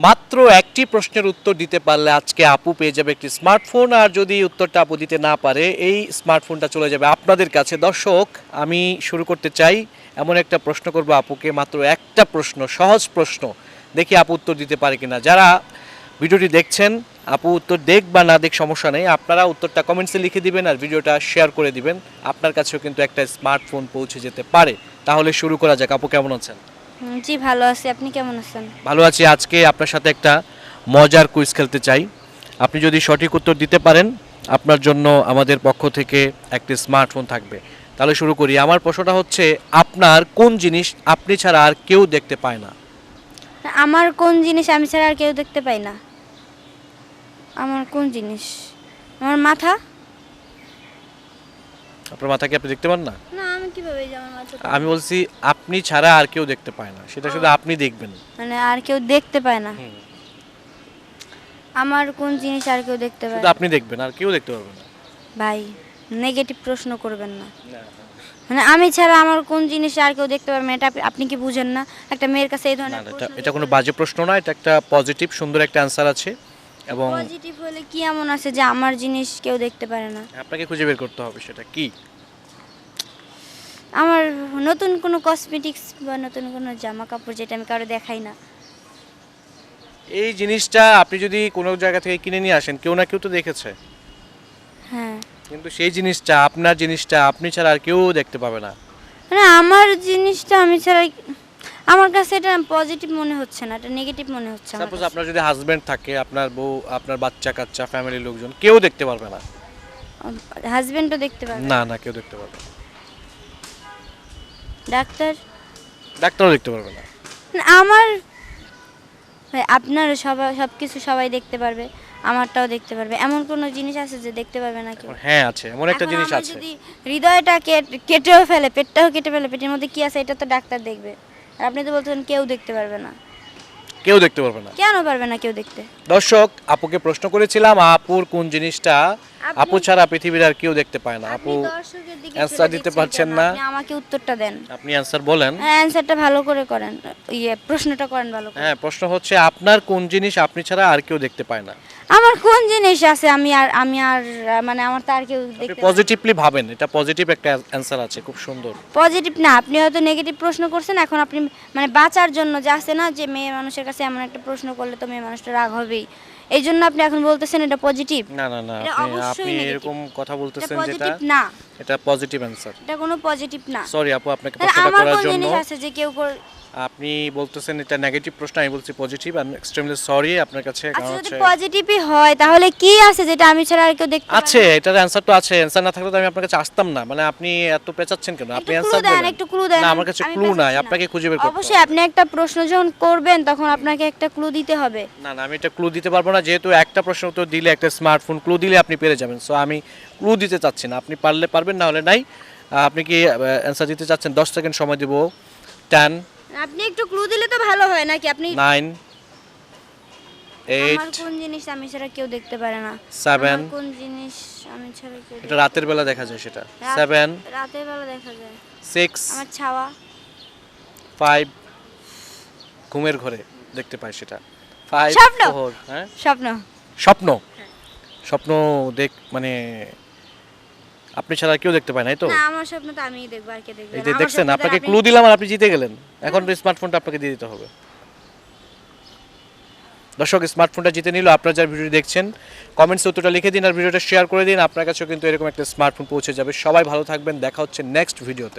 মাত্র একটি প্রশ্নের উত্তর দিতে পারলে আজকে আপু পেয়ে যাবে একটি স্মার্টফোন। আর যদি উত্তরটা আপু দিতে না পারে, এই স্মার্টফোনটা চলে যাবে আপনাদের কাছে। দর্শক, আমি শুরু করতে চাই। এমন একটা প্রশ্ন করব আপুকে, মাত্র একটা প্রশ্ন, সহজ প্রশ্ন। দেখি আপু উত্তর দিতে পারে কিনা। যারা ভিডিওটি দেখছেন, আপু উত্তর দেখ বা না দেখ সমস্যা নেই। আপনারা উত্তরটা কমেন্টসে লিখে দিবেন আর ভিডিওটা শেয়ার করে দিবেন। আপনার কাছেও কিন্তু একটা স্মার্টফোন পৌঁছে যেতে পারে। তাহলে শুরু করা যাক। আপু কেমন আছেন? জি ভালো আছি। আপনি কেমন আছেন? ভালো আছি। আজকে আপনার সাথে একটা মজার কুইজ খেলতে চাই। আপনি যদি সঠিক উত্তর দিতে পারেন আপনার জন্য আমাদের পক্ষ থেকে একটি স্মার্টফোন থাকবে। তাহলে শুরু করি। আমার প্রশ্নটা হচ্ছে আপনার কোন জিনিস আপনি ছাড়া আর কেউ দেখতে পায় না? আমার কোন জিনিস আমি ছাড়া আর কেউ দেখতে পাই না? আমার কোন জিনিস? আমার মাথা? আপনার মাথা কি আপনি দেখতে পান না? না কীভাবে যে আমার মাথা আমি বলছি আপনি ছাড়া আর কেউ দেখতে পায় না। সেটা শুধু আপনি দেখবেন। মানে আর কেউ দেখতে পায় না? আমার কোন জিনিস আর কেউ দেখতে পায় শুধু না? আপনি দেখবেন আর কেউ দেখতে পারবে না। ভাই নেগেটিভ প্রশ্ন করবেন না। মানে আমি ছাড়া আমার কোন জিনিস আর কেউ দেখতে পারবে না? এটা আপনি- আপনি কি বুঝেন না? একটা মেয়ের কাছে এই না ধরনের না, এটা এটা কোনো বাজে প্রশ্ন না এটা একটা পজিটিভ সুন্দর একটা অ্যান্সার আছে। এবং পজিটিভ হলে কি এমন আছে যে আমার জিনিস কেউ দেখতে পারে না? আপনাকে খুঁজে বের করতে হবে সেটা কি? আমার নতুন কোনো কসমেটিক্স বা নতুন কোনো জামা কাপড় যেটা আমি কারও দেখাই না। এই জিনিসটা আপনি যদি কোনো জায়গা থেকে কিনে নিয়ে আসেন কেউ না কেউ তো দেখেছে। হ্যাঁ। কিন্তু সেই জিনিসটা আপনার জিনিসটা আপনি ছাড়া আর কেউ দেখতে পাবে না। মানে আমার জিনিসটা আমি ছাড়া আমার কাছে এটা পজিটিভ মনে হচ্ছে না এটা নেগেটিভ মনে হচ্ছে আমার সাপোজ আপনার যদি হাজবেন্ড থাকে আপনার বউ আপনার বাচ্চা কাচ্চা ফ্যামিলির লোকজন কেউ দেখতে পারবে না। হাজবেন্ডও দেখতে পারে না না কেউ দেখতে পারবে না। ডাক্তার? ডাক্তারও দেখতে পারবে না। আমার আপনার সবাই সব কিছু সবাই দেখতে পারবে আমারটাও দেখতে পারবে। এমন কোনো জিনিস আছে যে দেখতে পারবে না কেউ? হ্যাঁ আছে এমন একটা জিনিস আছে। যদি হৃদয়টা কেট- কেটেও ফেলে পেটটাও কেটে ফেলে পেটের মধ্যে কি আছে এটা তো ডাক্তার দেখবে। আর আপনি তো বলছেন কেউ দেখতে পারবে না। কেউ দেখতে পারবে না। কেন পারবে না কেউ দেখতে? দর্শক আপুকে প্রশ্ন করেছিলাম আপুর কোন জিনিসটা? আপু ছাড়া পৃথিবীর আর কেউ দেখতে পায় না। আপু ঠেলে দিতে পারছেন না। আপনি আমাকে উত্তরটা দেন। আপনি অ্যান্সার বলেন। হ্যাঁ অ্যানসারটা ভালো করে করেন। ইয়ে প্রশ্নটা করেন ভালো করে। হ্যাঁ প্রশ্ন হচ্ছে আপনার কোন জিনিস আপনি ছাড়া আর কেউ দেখতে পায় না? আমার কোন জিনিস আছে আমি আর আমি আর মানে আমার তো আর কেউ দেখতে পজিটিভলি ভাবেন এটা পজিটিভ একটা অ্যান্সার আছে খুব সুন্দর। পজিটিভ না আপনি হয়তো নেগেটিভ প্রশ্ন করছেন এখন আপনি মানে বাঁচার জন্য যে আছে না যে মেয়ে মানুষের কাছে এমন একটা প্রশ্ন করলে তো মেয়ে মানুষটা রাগ হবেই। এই জন্য আপনি এখন বলতেছেন এটা পজিটিভ না না না আপনি আপনি এরকম কথা বলতেছেন যেটা পজিটিভ না। এটা পজিটিভ অ্যান্সার এটা কোনো পজিটিভ না। সরি আপু আপনাকে তাহলে প্রশ্নটা আমার কোন জিনিস আছে যে কেউ আপনি বলতেছেন এটা নেগেটিভ প্রশ্ন আমি বলছি পজিটিভ আমি এক্সট্রিমলি সরি আপনার কাছে আচ্ছা কারণ যদি হচ্ছে পজিটিভই হয় তাহলে কি আছে যেটা আমি ছাড়া আর কেউ দেখতে পারে আছে এটার অ্যান্সার তো আছে অ্যান্সার না থাকলে তো আমি আপনার কাছে আসতাম না মানে আপনি এত পেঁচাচ্ছেন কেন? আপনি একটু অ্যান্সার ক্লু দেন একটু ক্লু দেন না আমার কাছে আমি ক্লু নাই না। আপনাকে খুঁজে বের করতে অবশ্যই আপনি একটা প্রশ্ন যখন করবেন তখন আপনাকে একটা ক্লু দিতে হবে। না না আমি এটা ক্লু দিতে পারব না যেহেতু একটা প্রশ্ন উত্তর দিলে একটা স্মার্টফোন ক্লু দিলে আপনি পেরে যাবেন। সো আমি ক্লু দিতে চাচ্ছি না আপনি পারলে পারবেন না হলে নাই। আহ, আপনি কি অ্যান্সার দিতে চাচ্ছেন? দশ সেকেন্ড সময় দেবো। টেন আপনি একটু ক্লু দিলে তো ভালো হয় নাকি? আপনি নাইন আমার কোন জিনিস আমি ছাড়া কেউ দেখতে পারে না। সেভেন আমার কোন জিনিস আমি ছাড়া কেউ এটা রাতের বেলা দেখা যায় সেটা। রাত- সেভেন রাতের বেলা দেখা যায়। সিক্স আমার ছাওয়া। ফাইভ ঘুমের ঘরে দেখতে পাই সেটা। ফাইভ স্বপ্ন। হ্যাঁ? স্বপ্ন। স্বপ্ন। স্বপ্ন দেখ মানে আপনি ছাড়া কেউ দেখতে পায় নাই তো? না আমার স্বপ্ন তো আমিই দেখব আর কে দেখবে? এই যে আমার দেখছেন স্বপ্ন তো আপনাকে আপনি- ক্লু দিলাম আর আপনি জিতে গেলেন। এখন স্মার্টফোনটা আপনাকে দিয়ে দিতে হবে। দর্শক স্মার্টফোনটা জিতে নিল। আপনারা যারা ভিডিও দেখছেন কমেন্টস উত্তরটা লিখে দিন আর ভিডিওটা শেয়ার করে দিন। আপনার কাছেও কিন্তু এরকম একটা স্মার্টফোন পৌঁছে যাবে। সবাই ভালো থাকবেন। দেখা হচ্ছে নেক্সট ভিডিওতে